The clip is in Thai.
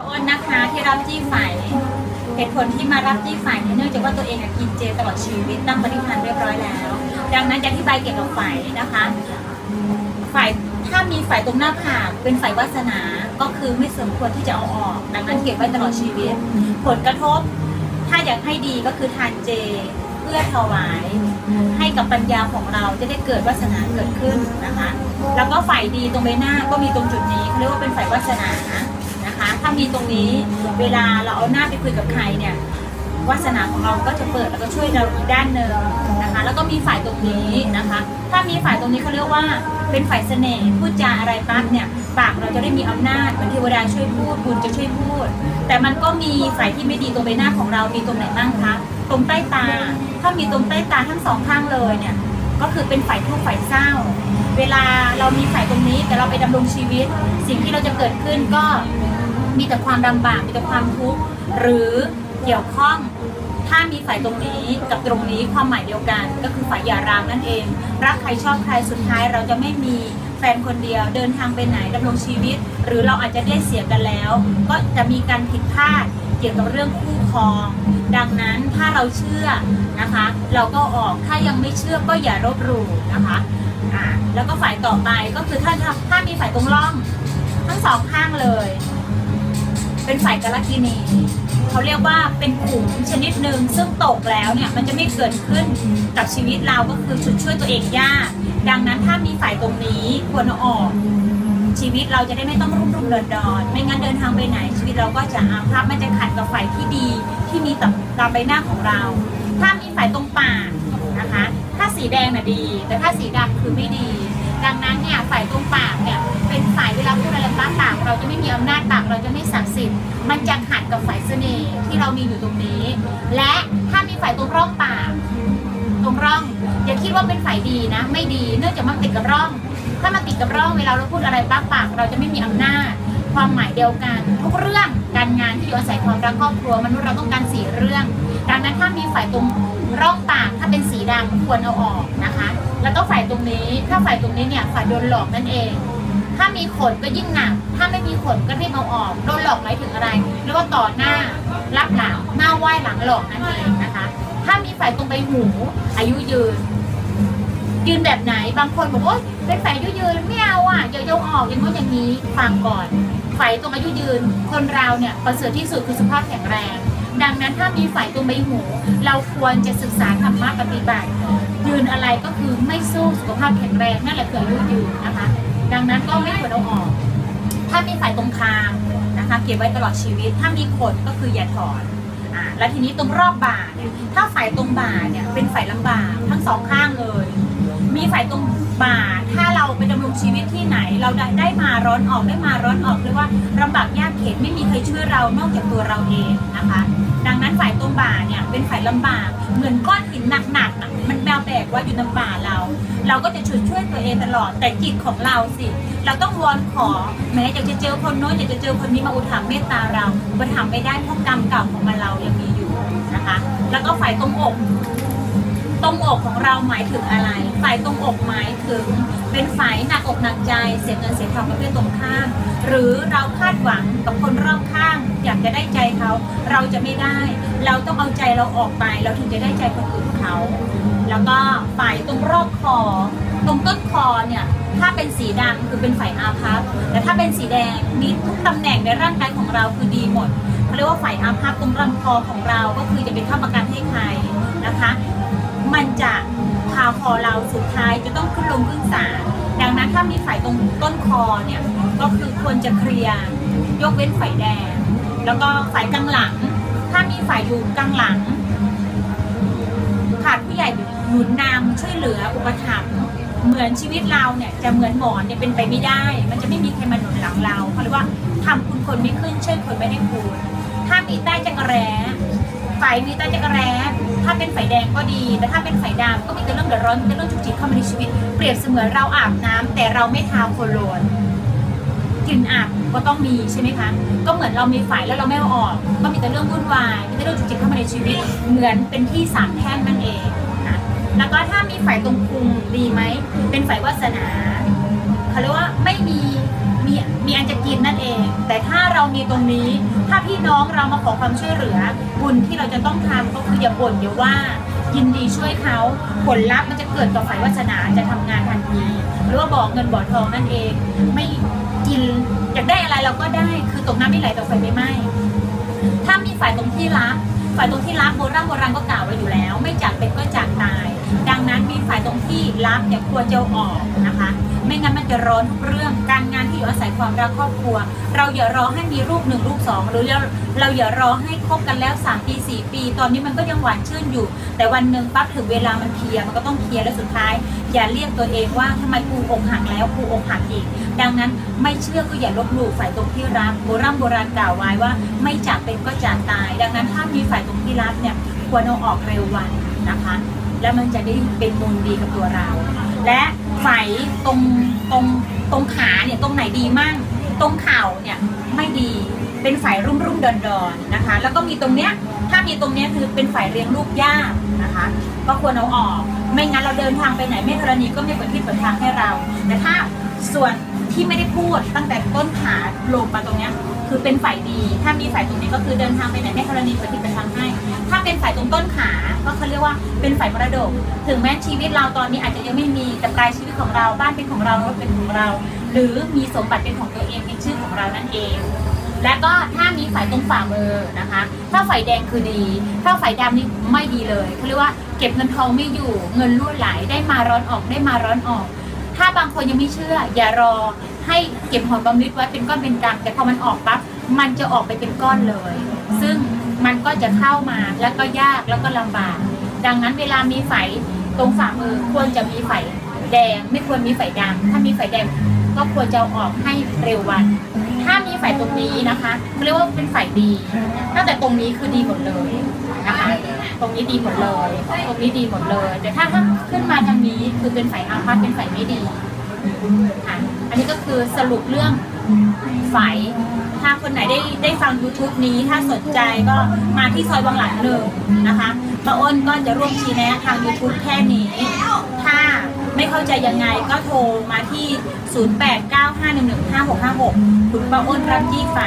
อ้นนะคะที่รับจี้ไฝเหตุผลที่มารับจี้ไฝเนี่ยเนื่องจากว่าตัวเองกินเจตลอดชีวิตตั้งปฏิพันธ์เรียบร้อยแล้ว ดังนั้นจะอธิบายเกี่ยวกับไฝนะคะไฝถ้ามีไฝตรงหน้าผากเป็นไฝวาสนาก็คือไม่สมควรที่จะเอาออก ดังนั้นเก็บไว้ตลอดชีวิต ผลกระทบ ถ้าอยากให้ดีก็คือทานเจเพื่อถวาย ให้กับปัญญาของเราจะได้เกิดวาสนาเกิดขึ้นนะคะ แล้วก็ฝ่ายดีตรงใบหน้าก็มีตรงจุดนี้เขาเรียกว่าเป็นฝ่ายวาสนานะคะถ้า มีตรงนี้ เวลาเราเอาหน้าไปคุยกับใครเนี่ยวาสนาของเราก็จะเปิดแล้วก็ช่วยเราอีกด้านหนึ่งนะคะ แล้วก็มีฝ่ายตรงนี้นะคะ ถ้ามีฝ่ายตรงนี้เขาเรียกว่าเป็นฝ่ายเสน่ห์พูดจาอะไรปั๊บเนี่ยปากเราจะได้มีอำนาจเหมือนเทวดาช่วยพูดบุญจะช่วยพูด แต่มันก็มีฝ่ายที่ไม่ดีตรงใบหน้าของเรามีตรงไหนบ้างคะตรงใต้ตา ถ้ามีตรงใต้ตาทั้งสองข้างเลยเนี่ยก็คือเป็นฝ่ายทุกข์ฝ่ายเศร้า เวลาเรามีฝ่ายตรงนี้แต่เราไปดำรงชีวิต สิ่งที่เราจะเกิดขึ้นก็ มีแต่ความลำบาก มีแต่ความทุกข์ หรือเกี่ยวข้อง ถ้ามีฝ่ายตรงนี้กับตรงนี้ความหมายเดียวกัน ก็คือฝ่ายหย่าร้างนั่นเอง รักใครชอบใครสุดท้ายเราจะไม่มีแฟนคนเดียวเดินทางไปไหนดำรงชีวิต หรือเราอาจจะได้เสียกันแล้ว ก็จะมีการผิดพลาดเกี่ยวกับเรื่องคู่ครอง ดังนั้นถ้าเราเชื่อนะคะ เราก็ออกถ้ายังไม่เชื่อก็อย่ารบหลู่นะคะอ่าแล้วก็ฝ่ายต่อไปก็คือถ้าถ้ามีฝ่ายตรงร่อง ทั้งสองข้างเลย เป็นฝ่ายกาลกินีเขาเรียกว่าเป็นขุมชนิดหนึ่งซึ่งตกแล้วเนี่ยมันจะไม่เกิดขึ้นกับชีวิตเราก็คือช่วยตัวเองยาก ดังนั้นถ้ามีฝ่ายตรงนี้ควรออก ชีวิตเราจะได้ไม่ต้องรุ่มรุ่มเดินดอนไม่งั้นเดินทางไปไหน ชีวิตเราก็จะอาภัพมันจะขัดกับฝ่ายที่ดีที่มีตตามใบหน้าของเรา ถ้ามีฝ่ายตรงปากนะคะ ถ้าสีแดงน่ะดี แต่ถ้าสีดำคือไม่ดี ดังนั้นเนี่ยฝ่ายตรงปากเนี่ยเป็นฝ่ายเวลาพูดอะไรบ้างปากเราจะไม่มีอำนาจปากเราจะไม่ศักดิ์สิทธิ์มันจะขัดกับฝ่ายเสน่ห์ที่เรามีอยู่ตรงนี้ และถ้ามีฝ่ายตรงร่องปากตรงร่อง อย่าคิดว่าเป็นฝ่ายดีนะ ไม่ดีเนื่องจากมันติดกับร่อง ถ้ามันติดกับร่องเวลาเราพูดอะไรบ้างปาก เราจะไม่มีอำนาจความหมายเดียวกัน ทุกเรื่องการงานที่อยู่อาศัยความรักครอบครัวมนุษย์เราต้องการสี่เรื่อง ดังนั้นถ้ามีฝ่ายตรงร่องปากถ้าเป็นสีดำควรเอาออกนะคะ แล้วก็ฝ่ายตรงนี้ ถ้าฝ่ายตรงนี้เนี่ยฝ่ายโดนหลอกนั่นเอง ถ้ามีขนก็ยิ่งหนัก ถ้าไม่มีขนก็รีบเอาออก โดนหลอกหมายถึงอะไรเรียกว่าต่อหน้า รับหลัง หน้าไหว้หลังหลอกนั่นเองนะคะ ถ้ามีฝ่ายตรงใบหู อายุยืน ยืนแบบไหน บางคนบอกว่าเป็นฝ่ายอายุยืนไม่เอาอะอย่าเอออกอย่างโน้นอย่างนี้ ฟังก่อนฝ่ายตรงอายุยืน คนเราเนี่ยประเสริฐที่สุดคือสุขภาพแข็งแรง ดังนั้นถ้ามีฝ่ายตรงใบหูเราควรจะศึกษาธรรมะปฏิบัติ ยืนอะไรก็คือไม่สู้สุขภาพแข็งแรงนั่นแหละคืออายุยืนนะคะ ดังนั้นก็ไม่ควรเอาออก ถ้ามีฝ่ายตรงคางนะคะเก็บไว้ตลอดชีวิต ถ้ามีขนก็คืออย่าถอนอ่าแล้วทีนี้ตรงรอบบ่าเนี่ยถ้าฝ่ายตรงบ่าเนี่ยเป็นฝ่ายลำบากทั้งสองข้างเลย มีฝ่ายตรงบ่าถ้าเราไปดำรงชีวิตที่ไหน เราได้ได้มาร้อนออกได้มาร้อนออกเรียกว่าลำบากยากเข็นไม่มีใครช่วยเรานอกจากตัวเราเองนะคะ ดังนั้นฝ่ายตรงบ่าเนี่ยเป็นฝ่ายลำบากเหมือนก้อนหินหนักๆมันแบวแบกไว่าอยู่ในบ่าเรา เราก็จะช่วยช่วยตัวเองตลอดแต่จิตของเราสิ เราต้องวอนขอแม้อยากจะเจอคนโน้นอยากจะเจอคนนี้มาอุทามเมตตาเราอุปถัมภ์ไม่ได้เพราะกรรมเก่าของมันเรายังมีอยู่นะคะ แล้วก็ฝ่ายตรงอก ตรงอกของเราหมายถึงอะไร ฝ่ายตรงอกหมายถึง เป็นฝ่ายหนักอกหนักใจเสียเงินเสียทองประเภทตรงข้ามหรือเราคาดหวังกับคนรอบข้าง อยากจะได้ใจเขา เราจะไม่ได้ เราต้องเอาใจเราออกไป เราถึงจะได้ใจคนอื่นเขา แล้วก็ฝ่ายตรงรอบคอ ตรงต้นคอเนี่ยถ้าเป็นสีดำคือเป็นฝ่ายอาภัพแต่ถ้าเป็นสีแดงมีทุกตำแหน่งในร่างกายของเราคือดีหมดเขาเรียกว่าฝ่ายอาภัพตรงลำคอของเราก็คือจะเป็นข้าประกันให้ใครนะคะ มันจะพาคอเราสุดท้ายจะต้องขึ้นลงขึ้นศาลดังนั้นถ้ามีฝ่ายตรงต้นคอเนี่ย ก็คือควรจะเคลียร์ยกเว้นฝ่ายแดง แล้วก็ฝ่ายกลางหลัง ถ้ามีฝ่ายอยู่กลางหลัง ขาดผู้ใหญ่หนุนนำช่วยเหลืออุปถัมภ์เหมือนชีวิตเราเนี่ยจะเหมือนหมอนเนี่ยเป็นไปไม่ได้ มันจะไม่มีใครมาหนุนหลังเราเขาเรียกว่าทำคุณคนไม่ขึ้นช่วยคนไม่ให้คุณถ้ามีใต้จักรแร้ฝ่ายมีใต้จักรแร้ ถ้าเป็นฝ่ายแดงก็ดี แต่ถ้าเป็นฝ่ายดำก็มีแต่เรื่องเดือดร้อนมีแต่เรื่องจุกจิกเข้ามาในชีวิต เปรียบเสมือนเราอาบน้ำแต่เราไม่ทาโคโลนกลิ่นอับก็ต้องมีใช่ไหมคะ ก็เหมือนเรามีฝ่ายแล้วเราไม่เอาออก ก็มีแต่เรื่องวุ่นวายมีแต่เรื่องจุกจิกเข้ามาในชีวิต เหมือนเป็นที่สามแท่งนั่นเองนะแล้วก็ถ้ามีฝ่ายตรงพุงดีไหมเป็นฝ่ายวาสนาเขาเรียกว่าไม่มี มีมีอันจะกินนั่นเอง แต่ถ้าเรามีตรงนี้ ถ้าพี่น้องเรามาขอความช่วยเหลือ บุญที่เราจะต้องทำก็คืออย่าบ่นอย่าว่ายินดีช่วยเขาผลลัพธ์มันจะเกิดกับฝ่ายวาสนาจะทำงานทันทีหรือว่าบอกเงินบ่อทองนั่นเอง ไม่กินอยากได้อะไรเราก็ได้คือตกน้ำไม่ไหลตกไฟไม่ไหม้ถ้ามีฝ่ายตรงที่รักฝ่ายตรงที่รักโบราณโบราณก็กล่าวไว้อยู่แล้ว ไม่จากเป็นก็จากตาย ดังนั้นมีฝ่ายตรงที่รักอย่าควรจะเอาออก นะคะ ไม่งั้นมันจะร้อนทุกเรื่อง การงานที่อยู่อาศัยความรักครอบครัว เราอย่ารอให้มีลูกหนึ่งลูกสองหรือเราเราอย่ารอให้คบกันแล้ว 3 ปี 4 ปี ตอนนี้มันก็ยังหวานชื่นอยู่ แต่วันหนึ่งปั๊บถึงเวลามันเคลียร์มันก็ต้องเคลียร์และสุดท้าย อย่าเรียกตัวเองว่าทำไมกูอกหักแล้วกูอกหักอีก ดังนั้นไม่เชื่อก็อย่าลบหลู่ฝ่ายตรงที่รักโบราณโบราณกล่าวไว้ว่า ไม่จากเป็นก็จากตาย ดังนั้นถ้ามีฝ่ายตรงที่รักเนี่ยควรเอาออกเร็ววันนะคะ แล้วมันจะได้เป็นมูลดีกับตัวเรา และไฝตรงตรงตรงขาเนี่ยตรงไหนดีมั่ง ตรงเข่าเนี่ยไม่ดีเป็นไฝรุ่มรุ่มดอนดอนๆนะคะ แล้วก็มีตรงเนี้ยถ้ามีตรงเนี้ยคือเป็นไฝเลี้ยงลูกยากนะคะ ก็ควรเอาออก ไม่งั้นเราเดินทางไปไหนไม่ธรณีก็ไม่เปิดที่เปิดทางให้เรา แต่ถ้าส่วนที่ไม่ได้พูดตั้งแต่ต้นขาลงมาตรงเนี้ย คือเป็นฝ่ายดี ถ้ามีฝ่ายตรงนี้ก็คือเดินทางไปไหนไม่ธรณีเปิดที่เปิดทางให้ ถ้าเป็นฝ่ายตรงต้นขาก็เขาเรียกว่าเป็นฝ่ายมรดก ถึงแม้ชีวิตเราตอนนี้อาจจะยังไม่มีแต่ปลายชีวิตของเราบ้านเป็นของเรารถเป็นของเรา หรือมีสมบัติเป็นของตัวเองเป็นชื่อของเรานั่นเอง และก็ถ้ามีฝ่ายตรงฝ่ามือนะคะ ถ้าฝ่ายแดงคือดี ถ้าฝ่ายดำนี่ไม่ดีเลยเขาเรียกว่าเก็บเงินทองไม่อยู่เงินรั่วไหลได้มาร้อนออกได้มาร้อนออกถ้าบางคนยังไม่เชื่อ อย่ารอให้เก็บหอมรอมริบไว้เป็นก้อนเป็นกำแต่พอมันออกปั๊บ มันจะออกไปเป็นก้อนเลย ซึ่งมันก็จะเข้ามาแล้วก็ยากแล้วก็ลำบาก ดังนั้นเวลามีไฝตรงฝ่ามือควรจะมีไฝแดง ไม่ควรมีไฝดำถ้ามีไฝแดงก็ควรจะออกให้เร็ววัน ถ้ามีไฝตรงนี้นะคะเรียกว่าเป็นไฝดีตั้งแต่ตรงนี้คือดีหมดเลยนะคะตรงนี้ดีหมดเลย ตรงนี้ดีหมดเลย แต่ถ้าขึ้นมาทางนี้คือเป็นไฝอาภัพเป็นไฝไม่ดีค่ะอันนี้ก็คือสรุปเรื่อง ใสถ้าคนไหนได้ได้ฟัง YouTube นี้ถ้าสนใจก็มาที่ซอยวังหลังหนึ่งนะคะป้าอ้นก็จะร่วมชี้แนะทาง YouTube แค่นี้ ถ้าไม่เข้าใจยังไงก็โทรมาที่ 0895115656 คุณป้าอ้นรับจี้ไฝ